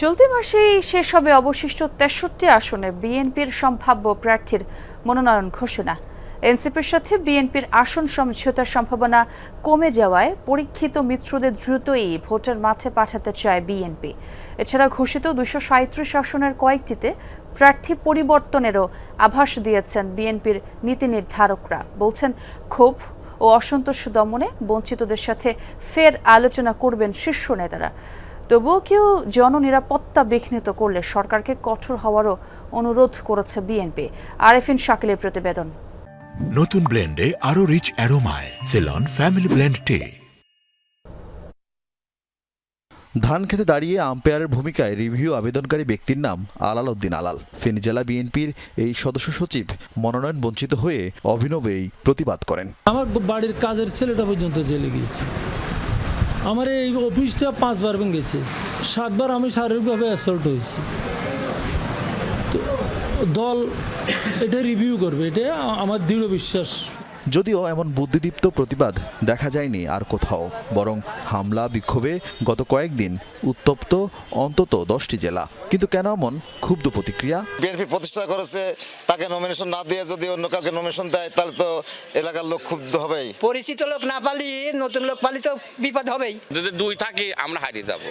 চলতি মাসেই শেষ হবে অবশিষ্ট তেষট্টি আসনে বিএনপির সম্ভাব্য প্রার্থীর মনোনয়ন ঘোষণা। এনসিপির সাথে বিএনপির আসন সমঝোতার সম্ভাবনা কমে যাওয়ায় পরীক্ষিত মিত্রদের দ্রুতই ভোটের মাঠে পাঠাতে চায় বিএনপি। এছাড়া ঘোষিত দুশো সাঁত্রিশ আসনের কয়েকটিতে প্রার্থী পরিবর্তনেরও আভাস দিয়েছেন বিএনপির নীতি নির্ধারকরা। বলছেন, ক্ষোভ ও অসন্তোষ দমনে বঞ্চিতদের সাথে ফের আলোচনা করবেন শীর্ষ নেতারা। তবুও কেউ জননিরাপত্তা বিঘ্নিত করলে সরকারকে কঠোর হওয়ারও অনুরোধ করেছে বিএনপি। আরেফিন শাকিলের প্রতিবেদন। নতুন ব্লেন্ডে আরও রিচ অ্যারোমায় সেলন ফ্যামিলি ব্লেন্ড টে ধান খেতে দাঁড়িয়ে আম্পায়ারের ভূমিকায় রিভিউ আবেদনকারী ব্যক্তির নাম আলাল উদ্দিন আলাল। ফেনী জেলা বিএনপির এই সদস্য সচিব মনোনয়ন বঞ্চিত হয়ে অভিনবেই প্রতিবাদ করেন। আমার বাড়ির কাজের ছেলেটা পর্যন্ত জেলে গিয়েছে। আমার এই অফিসটা পাঁচবার ভেঙেছে সাতবার আমি শারীরিকভাবে অ্যাসল্ট হয়েছি। তো দল এটা রিভিউ করবে, এটা আমার দৃঢ় বিশ্বাস। যদিও এমন বুদ্ধিদীপ্ত প্রতিবাদ দেখা যায়নি আর কোথাও বরং হামলা বিক্ষোভে গত কয়েকদিন উত্তপ্ত অন্তত দশটি জেলা। কিন্তু কেন এমন ক্ষুব্ধ প্রতিক্রিয়া? বিএনপি প্রতিষ্ঠা করেছে তাকে নমিনেশন না দিয়ে যদি অন্য কাউকে নমিনেশন দেয় তাহলে তো এলাকার লোক ক্ষুব্ধ হবেই। পরিচিত লোক না পালি নতুন লোক পালি তো বিপদ হবেই। যদি দুই থাকে আমরা হারিয়ে যাব।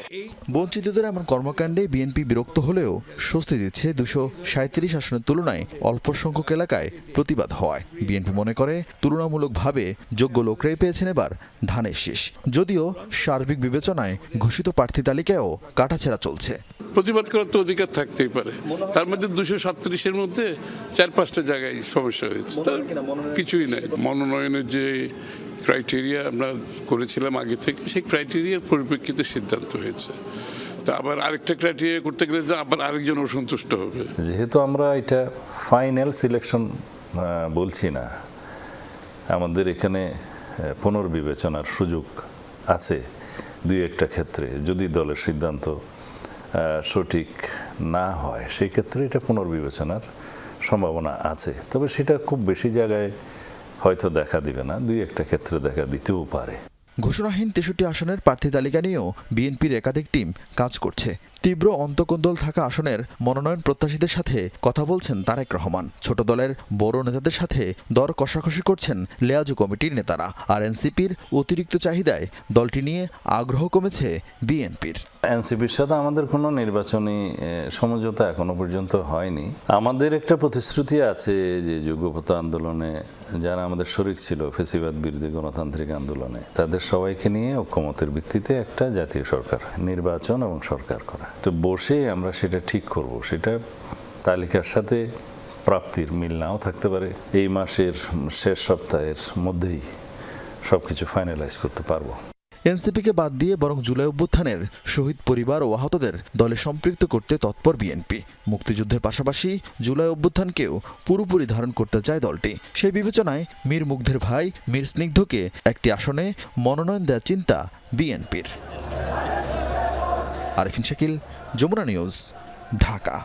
বঞ্চিতদের এমন কর্মকাণ্ডে বিএনপি বিরক্ত হলেও স্বস্তি দিচ্ছে দুশো সাঁত্রিশ আসনের তুলনায় অল্প সংখ্যক এলাকায় প্রতিবাদ হওয়ায়। বিএনপি মনে করে তুলনামূলকভাবে যোগ্য লোকরাই পেয়েছেন এবার ধানের শীষ। যদিও সার্বিক বিবেচনায় ঘোষিত প্রার্থী তালিকায়ও কাটাছেড়া চলছে। প্রতিবাদ করার তো অধিকার থাকতেই পারে। তার মধ্যে দুশো সাতত্রিশের মধ্যে চার পাঁচটা জায়গায় সমস্যা হয়েছে। তার কিছুই নাই। মনোনয়নের যে ক্রাইটেরিয়া আমরা করেছিলাম আগে থেকে সেই ক্রাইটেরিয়ার পরিপ্রেক্ষিতে সিদ্ধান্ত হয়েছে। তা আবার আরেকটা ক্রাইটেরিয়া করতে গেলে তো আবার আরেকজন অসন্তুষ্ট হবে। যেহেতু আমরা এটা ফাইনাল সিলেকশন বলছি না। আমাদের এখানে পুনর্বিবেচনার সুযোগ আছে দুই একটা ক্ষেত্রে। যদি দলের সিদ্ধান্ত সঠিক না হয়, সেই ক্ষেত্রে এটা পুনর্বিবেচনার সম্ভাবনা আছে। তবে সেটা খুব বেশি জায়গায় হয়তো দেখা দিবে না, দুই একটা ক্ষেত্রে দেখা দিতেও পারে। ঘোষণাহীন তেষট্টি আসনের প্রার্থী তালিকা নিয়েও বিএনপির একাধিক টিম কাজ করছে। তীব্র অন্তকোন্দল থাকা আসনের মনোনয়ন প্রত্যাশীদের সাথে কথা বলছেন তারেক রহমান। ছোট দলের বড় নেতাদের সাথে দর কষাকষি করছেন লেয়াজু কমিটির নেতারা। আর এনসিপির অতিরিক্ত চাহিদায় দলটি নিয়ে আগ্রহ কমেছে বিএনপির। এনসিপির সাথে আমাদের কোনো নির্বাচনী সমঝোতা এখনও পর্যন্ত হয়নি। আমাদের একটা প্রতিশ্রুতি আছে যে যোগ্যপতা আন্দোলনে যারা আমাদের শরিক ছিল, ফেসিবাদ বিরোধী গণতান্ত্রিক আন্দোলনে, তাদের সবাইকে নিয়ে ঐক্যমতের ভিত্তিতে একটা জাতীয় সরকার, নির্বাচন এবং সরকার করা। তো বসে আমরা সেটা ঠিক করব। সেটা তালিকার সাথে প্রাপ্তির মিল নাও থাকতে পারে। এই মাসের শেষ সপ্তাহের মধ্যেই সবকিছু ফাইনালাইজ করতে পারব। এনসিপিকে বাদ দিয়ে বরং জুলাই অভ্যুত্থানের শহীদ পরিবার ও আহতদের দলে সম্পৃক্ত করতে তৎপর বিএনপি। মুক্তিযুদ্ধের পাশাপাশি জুলাই অভ্যুত্থানকেও পুরোপুরি ধারণ করতে চায় দলটি। সেই বিবেচনায় মীর মুগ্ধের ভাই, মীর স্নিগ্ধকে একটি আসনে মনোনয়ন দেওয়ার চিন্তা বিএনপির। আরিফিন শাকিল যমুনা নিউজ ঢাকা।